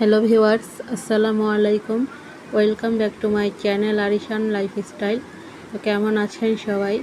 Hello viewers, আসসালামু আলাইকুম। Welcome back to my channel Arishan lifestyle. তো কেমন আছেন সবাই?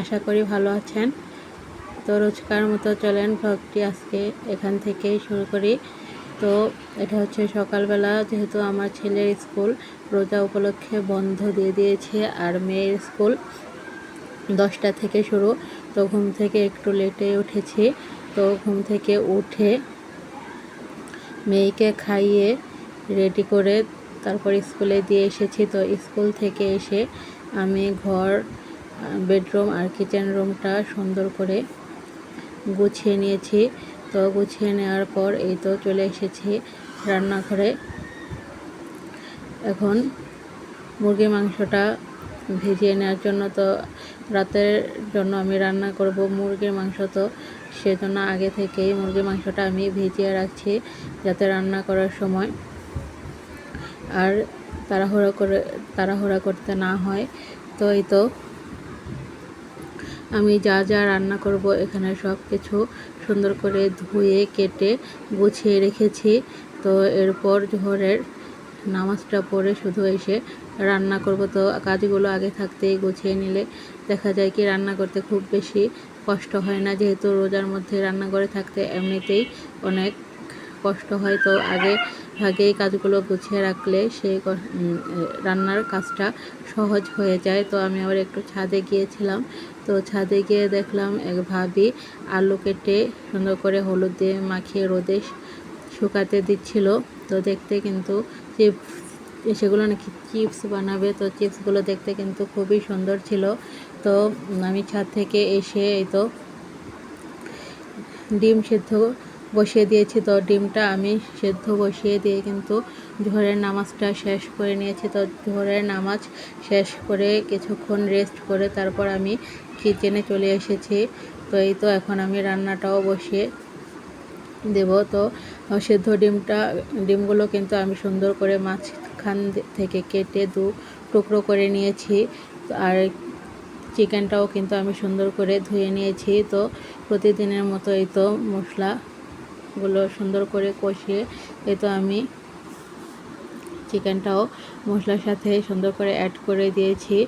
আশা করি ভালো আছেন। তো রোজকার মতো চলেন ভ্লগটি আজকে এখান থেকেই শুরু করি। তো এটা হচ্ছে সকালবেলা, যেহেতু আমার ছেলের স্কুল রোজা উপলক্ষে বন্ধ দিয়ে দিয়েছে আর মেয়ের স্কুল দশটা থেকে শুরু। তো ঘুম থেকে একটু লেটে উঠেছি। তো ঘুম থেকে উঠে মেয়েকে খাইয়ে রেডি করে তারপর স্কুলে দিয়ে এসেছি। তো স্কুল থেকে এসে আমি ঘর বেডরুম আর কিচেন রুমটা সুন্দর করে গুছিয়ে নিয়েছি। তো গুছিয়ে নেওয়ার পর এই তো চলে এসেছি রান্নাঘরে। এখন মুরগির মাংসটা ভিজিয়ে নেওয়ার জন্য তো রাতের জন্য আমি রান্না করব। মুরগির মাংস তো সেজন্য আগে থেকেই মুরগির মাংসটা আমি ভিজিয়ে রাখছি যাতে রান্না করার সময় আর তাড়াহুড়ো করে, তাড়াহুড়া করতে না হয়। তো এই তো আমি যা যা রান্না করব এখানে সব কিছু সুন্দর করে ধুয়ে, কেটে, গুছিয়ে রেখেছি। তো এরপর জোহরের নামাজটা পড়ে শুধু এসে রান্না করব। তো কাজগুলো আগে থাকতেই গুছিয়ে নিলে দেখা যায় কি রান্না করতে খুব বেশি কষ্ট হয় না, যেহেতু রোজার মধ্যে রান্না করে থাকতে এমনিতেই অনেক কষ্ট হয়। তো আগে ভাগেই কাজগুলো গুছিয়ে রাখলে সেই রান্নার কাজটা সহজ হয়ে যায়। তো আমি আবার একটু ছাদে গিয়েছিলাম। তো ছাদে গিয়ে দেখলাম এক ভাবি আলু কেটে সুন্দর করে হলুদ দিয়ে মাখিয়ে রোদে শুকাতে দিচ্ছিল। তো দেখতে কিন্তু চিপস সেগুলো নাকি চিপস বানাবে। তো চিপসগুলো দেখতে কিন্তু খুবই সুন্দর ছিল। তো আমি ছাদ থেকে এসে এই তো ডিম সেদ্ধ বসিয়ে দিয়েছি। তো ডিমটা আমি সেদ্ধ বসিয়ে দিয়ে কিন্তু জোহরের নামাজটা শেষ করে নিয়েছি। তো জোহরের নামাজ শেষ করে কিছুক্ষণ রেস্ট করে তারপর আমি কিচেনে চলে এসেছি। তো এই তো এখন আমি রান্নাটাও বসিয়ে দেব। তো সেদ্ধ ডিমটা, ডিমগুলো কিন্তু আমি সুন্দর করে মাঝখান থেকে কেটে দু টুকরো করে নিয়েছি। আর চিকেনটাও কিন্তু আমি সুন্দর করে ধুয়ে নিয়েছি। তো প্রতিদিনের মতো এই তো মশলাগুলো সুন্দর করে কষিয়ে এই তো আমি চিকেনটাও মশলার সাথে সুন্দর করে অ্যাড করে দিয়েছি।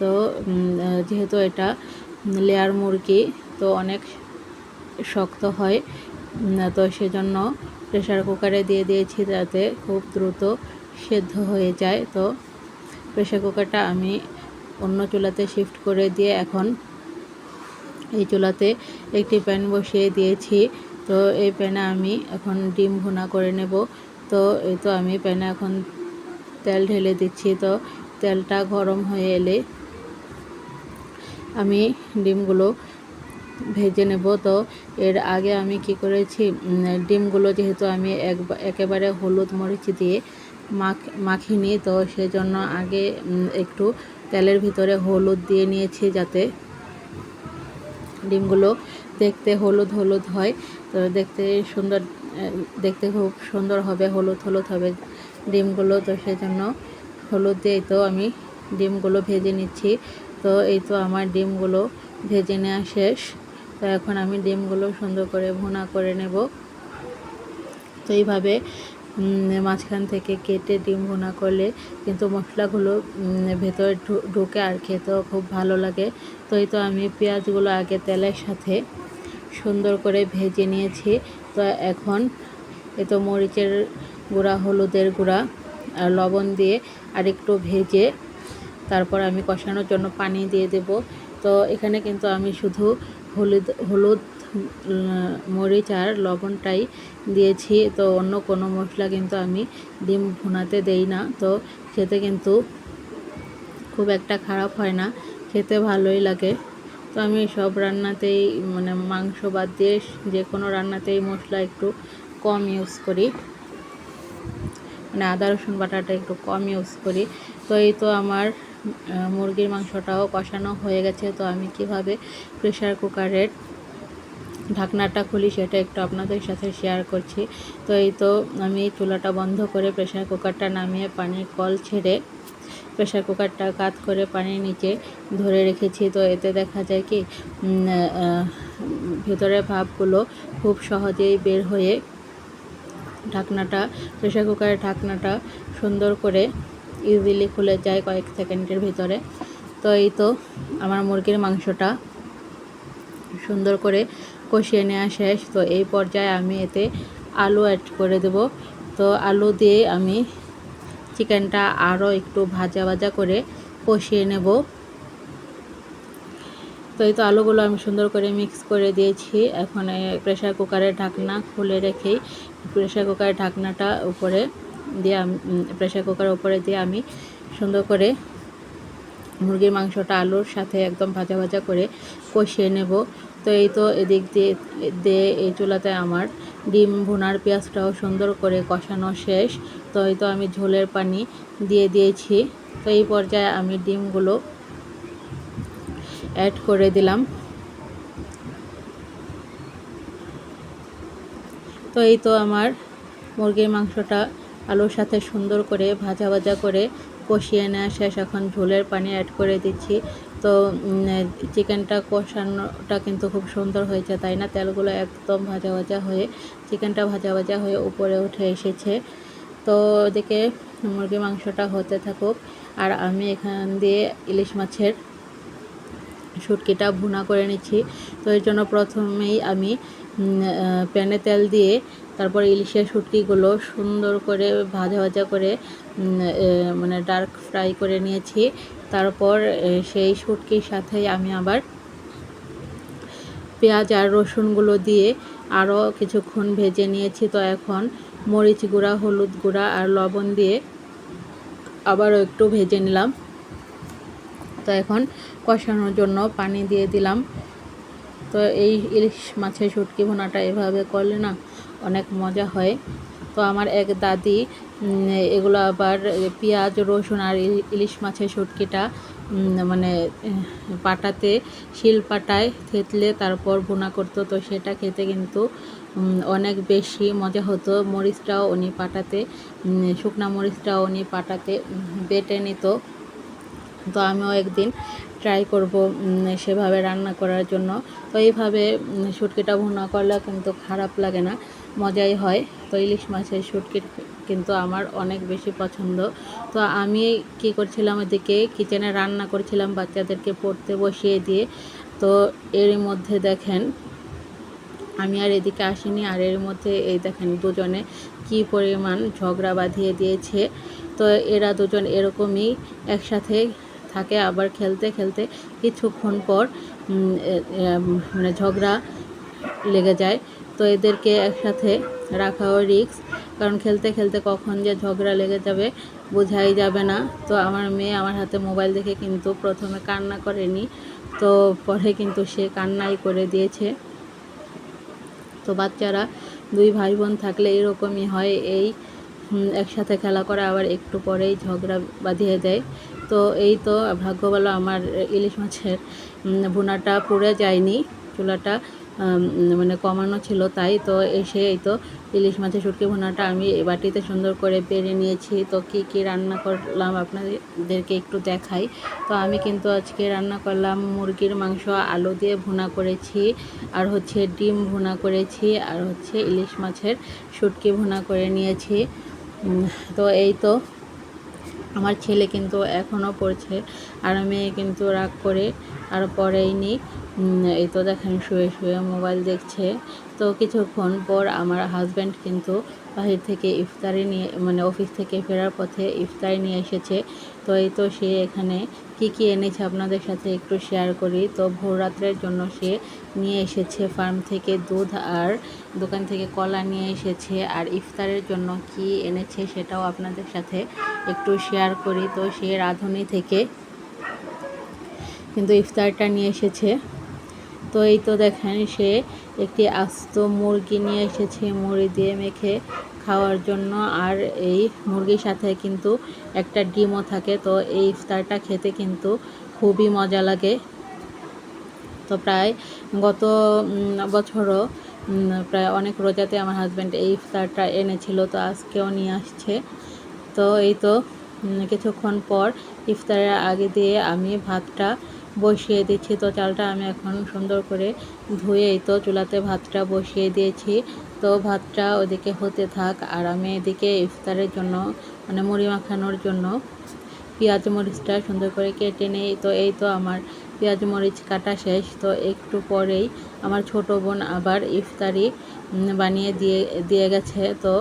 তো যেহেতু এটা লেয়ার মুরগি, তো অনেক শক্ত হয় তো সেজন্য প্রেশার কুকারে দিয়ে দিয়েছি যাতে খুব দ্রুত সেদ্ধ হয়ে যায়। তো প্রেশার কুকারটা আমি অন্য চুলাতে শিফট করে দিয়ে এখন এই চুলাতে একটি প্যান বসিয়ে দিয়েছি। তো এই প্যানে আমি এখন ডিম ভুনা করে নেব। তো এই তো আমি প্যানে এখন তেল ঢেলে দিচ্ছি। তো তেলটা গরম হয়ে এলে আমি ডিমগুলো ভেজে নেব। তো এর আগে আমি কি করেছি ডিমগুলো যেহেতু আমি এক একেবারে হলুদ মরিচ দিয়ে মাখ, মাখিনি, তো সেজন্য আগে একটু তেলের ভিতরে হলুদ দিয়ে নিয়েছি যাতে ডিমগুলো দেখতে হলুদ হলুদ হয়। তো দেখতে সুন্দর, দেখতে খুব সুন্দর হবে, হলুদ হলুদ হবে ডিমগুলো। তো সেজন্য হলুদ দিয়ে তো আমি ডিমগুলো ভেজে নিচ্ছি। তো এই তো আমার ডিমগুলো ভেজে নেওয়া শেষ। তো এখন আমি ডিমগুলো সুন্দর করে ভুনা করে নেব। তো এইভাবে মাঝখান থেকে কেটে ডিম ভুনা করলে কিন্তু মশলাগুলো ভেতরে ঢুকে আর খেতেও খুব ভালো লাগে। তো এই তো আমি পেঁয়াজগুলো আগে তেলের সাথে সুন্দর করে ভেজে নিয়েছি। তো এখন এ তো মরিচের গুঁড়া, হলুদের গুঁড়া আর লবণ দিয়ে আরেকটু ভেজে তারপর আমি কষানোর জন্য পানি দিয়ে দেব। তো এখানে কিন্তু আমি শুধু হলুদ হলুদ মরিচ আর লবণটাই দিয়েছি। তো অন্য কোনো মশলা কিন্তু আমি ডিম ভুনাতে দেই না। তো খেতে কিন্তু খুব একটা খারাপ হয় না। খেতে ভালোই লাগে। তো আমি সব রান্নাতেই মানে মাংস বাদ দিয়ে যে কোনো রান্নাতেই মশলা একটু কম ইউজ করি। মানে আদা, রসুন বাটাটা একটু কম ইউজ করি। তো এই তো আমার মুরগির মাংসটাও কষানো হয়ে গেছে। তো আমি কীভাবে প্রেশার কুকারের ঢাকনাটা খুলি, সেটা একটু আপনাদের সাথে শেয়ার করছি। তো এই তো আমি চুলাটা বন্ধ করে প্রেশার কুকারটা নামিয়ে পানির কল ছেড়ে প্রেশার কুকারটা কাত করে পানির নিচে ধরে রেখেছি। তো এতে দেখা যায় কি ভেতরের ভাবগুলো খুব সহজেই বের হয়ে ঢাকনাটা প্রেশার কুকারের ঢাকনাটা সুন্দর করে ইজিলি খুলে যায় কয়েক সেকেন্ডের ভিতরে। তো এই তো আমার মুরগির মাংসটা সুন্দর করে কষিয়ে নেওয়া শেষ। তো এই পর্যায়ে আমি এতে আলু অ্যাড করে দেব। তো আলু দিয়ে আমি চিকেনটা আরও একটু ভাজা ভাজা করে কষিয়ে নেব। তো এই তো আলুগুলো আমি সুন্দর করে মিক্স করে দিয়েছি। এখন প্রেশার কুকারের ঢাকনা খুলে রেখেই প্রেশার কুকারের ঢাকনাটা উপরে দিয়ে প্রেশার কুকারের উপরে দিয়ে আমি সুন্দর করে মুরগির মাংসটা আলুর সাথে একদম ভাজা ভাজা করে কষিয়ে নেব। তো এই তো এদিক দিয়ে এই চুলাতে আমার ডিম ভুনার পেঁয়াজটাও সুন্দর করে কষানো শেষ। তো এই তো আমি ঝোলের পানি দিয়ে দিয়েছি। তো এই পর্যায়ে আমি ডিমগুলো অ্যাড করে দিলাম। তো এই তো আমার মুরগির মাংসটা আলুর সাথে সুন্দর করে ভাজা ভাজা করে কষিয়ে নেওয়া শেষ। এখন ঝোলের পানি অ্যাড করে দিচ্ছি। তো চিকেনটা কষানোটা কিন্তু খুব সুন্দর হয়েছে, তাই না? তেলগুলো একদম ভাজা ভাজা হয়ে চিকেনটা ভাজা ভাজা হয়ে উপরে উঠে এসেছে। তো, ওদিকে মুরগি মাংসটা হতে থাকুক। আর আমি এখান দিয়ে ইলিশ মাছের শুটকিটা ভুনা করে নিচ্ছি। তো, এর জন্য প্রথমেই আমি প্যানে তেল দিয়ে তারপর ইলিশের শুটকিগুলো সুন্দর করে ভাজা ভাজা করে মানে ডার্ক ফ্রাই করে নিয়েছি। তারপর সেই শুটকির সাথে আমি আবার পেঁয়াজ আর রসুনগুলো দিয়ে আরও কিছুক্ষণ ভেজে নিয়েছি তো এখন। মরিচ গুঁড়া, হলুদ গুঁড়া আর লবণ দিয়ে আবারও একটু ভেজে নিলাম। তো এখন কষানোর জন্য পানি দিয়ে দিলাম। তো এই ইলিশ মাছের শুটকি ভুনাটা এভাবে করলে না অনেক মজা হয়। তো আমার এক দাদি এগুলো আবার পেঁয়াজ, রসুন আর ইলিশ মাছের শুটকিটা মানে পাটাতে, শিল পাটায় থেতলে তারপর ভুনা করতো। তো সেটা খেতে কিন্তু অনেক বেশি মজা হতো। মরিচটাও উনি পাটাতে শুকনা মরিচটাও উনি পাটাতে বেটে নিত। তো আমিও একদিন ট্রাই করব সেভাবে রান্না করার জন্য। তো এইভাবে শুটকিটা ভুনা করলে কিন্তু খারাপ লাগে না, মজাই হয়। তো ইলিশ মাছের শুটকি কিন্তু আমার অনেক বেশি পছন্দ। তো আমি কি করছিলাম ওদিকে কিচেনে রান্না করছিলাম বাচ্চাদেরকে পড়তে বসিয়ে দিয়ে। তো এর মধ্যে দেখেন, আমি আর এদিকে আসিনি, আর এর মধ্যে এই দেখেন দুজনে কি পরিমাণ ঝগড়া বাঁধিয়ে দিয়েছে। তো এরা দুজন এরকমই একসাথে থাকে আবার খেলতে খেলতে কিছুক্ষণ পর মানে ঝগড়া লেগে যায়। তো এদেরকে একসাথে রাখাও রিক্স কারণ খেলতে খেলতে কখন যে ঝগড়া লেগে যাবে বোঝাই যাবে না। তো আমার মেয়ে আমার হাতে মোবাইল দেখে কিন্তু প্রথমে কান্না করেনি, তো পরে কিন্তু সে কান্নাই করে দিয়েছে। তো বাচ্চারা, দুই ভাই বোন থাকলে এরকমই হয়, এই একসাথে খেলা করে আবার একটু পরেই ঝগড়া বাঁধিয়ে দেয়। তো এই তো ভাগ্য ভালো আমার ইলিশ মাছের ভুনাটা পুড়ে যায়নি, চুলাটা মানে কমানো ছিল তাই তো এসে এই তো ইলিশ মাছের শুটকি ভুনাটা আমি বাটিতে সুন্দর করে বেড়ে নিয়েছি। তো কি কি রান্না করলাম আপনাদেরকে একটু দেখাই। তো আমি কিন্তু আজকে রান্না করলাম মুরগির মাংস, আলু দিয়ে ভুনা করেছি, আর হচ্ছে ডিম ভুনা করেছি, আর হচ্ছে ইলিশ মাছের শুটকি ভুনা করে নিয়েছি। তো এই তো আমার ছেলে কিন্তু এখনও পড়ছে, আর মেয়ে কিন্তু রাগ করে, আর পরেইনি এই তো দেখেন শুয়ে শুয়ে মোবাইল দেখছে। তো কিছুক্ষণ পর আমার হাজব্যান্ড কিন্তু বাহির থেকে ইফতারি নিয়ে মানে অফিস থেকে ফেরার পথে ইফতারি নিয়ে এসেছে। তো এই তো সে এখানে কি কি এনেছে আপনাদের সাথে একটু শেয়ার করি। তো ভোর রাত্রের জন্য সে নিয়ে এসেছে ফার্ম থেকে দুধ আর দোকান থেকে কলা নিয়ে এসেছে। আর ইফতারের জন্য কি এনেছে সেটাও আপনাদের সাথে একটু শেয়ার করি। তো সে রাঁধুনি থেকে কিন্তু ইফতারটা নিয়ে এসেছে। তো এই তো দেখেন সে একটি আস্ত মুরগি নিয়ে এসেছে মুড়ি দিয়ে মেখে খাওয়ার জন্য। আর এই মুরগির সাথে কিন্তু একটা ডিমও থাকে। তো এই ইফতারটা খেতে কিন্তু খুবই মজা লাগে। তো প্রায় গত বছরও প্রায় অনেক রোজাতে আমার হাজব্যান্ড এই ইফতারটা এনেছিল। তো আজকেও নিয়ে আসছে। তো এই তো কিছুক্ষণ পর ইফতারের আগে দিয়ে আমি ভাতটা বসিয়ে দিচ্ছি। তো চালটা আমি এখন সুন্দর করে ধুয়ে তো চুলাতে ভাতটা বসিয়ে দিয়েছি। তো ভাতটা ওদিকে হতে থাক আর আমি এদিকে ইফতারের জন্য মানে মুড়ি মাখানোর জন্য পেঁয়াজ মরিচটা সুন্দর করে কেটে নেই। তো এই তো আমার পেঁয়াজ মরিচ কাটা শেষ। তো একটু পরেই আমার ছোট বোন আবার ইফতারি বানিয়ে দিয়ে দিয়ে গেছে। তো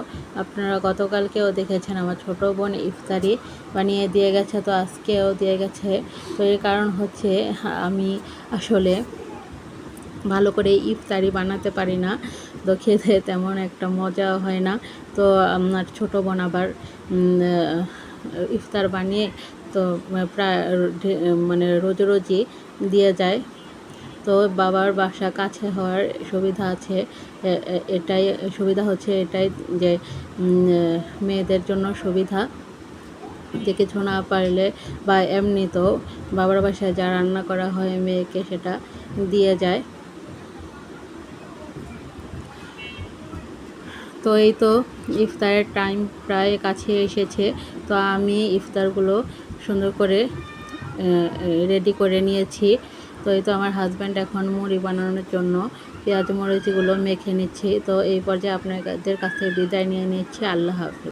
আপনারা গতকালকেও দেখেছেন আমার ছোট বোন ইফতারি বানিয়ে দিয়ে গেছে, তো আজকেও দিয়ে গেছে। তো এর কারণ হচ্ছে, আমি আসলে ভালো করে ইফতারি বানাতে পারি না। তো খেতে তেমন একটা মজা হয় না। তো আমার ছোটো বোন আবার ইফতার বানিয়ে, তো প্রায় মানে রোজ রোজই দিয়ে যায়। তো বাবার বাসা কাছে হওয়ার সুবিধা আছে। এটাই সুবিধা হচ্ছে, এটাই যে মেয়েদের জন্য সুবিধা। যে কিছু না পারলে বা এমনিতেও বাবার বাসায় যা রান্না করা হয় মেয়েকে সেটা দিয়ে যায়। তো এই তো ইফতারের টাইম প্রায় কাছে এসেছে। তো আমি ইফতারগুলো সুন্দর করে রেডি করে নিয়েছি। তো এই তো আমার হাজব্যান্ড এখন মুড়ি বানানোর জন্য পেঁয়াজ মরিচগুলো মেখে নিচ্ছি। তো এই পর্যায়ে আপনাদের কাছ থেকে বিদায় নিয়ে নিচ্ছি। আল্লাহ হাফেজ।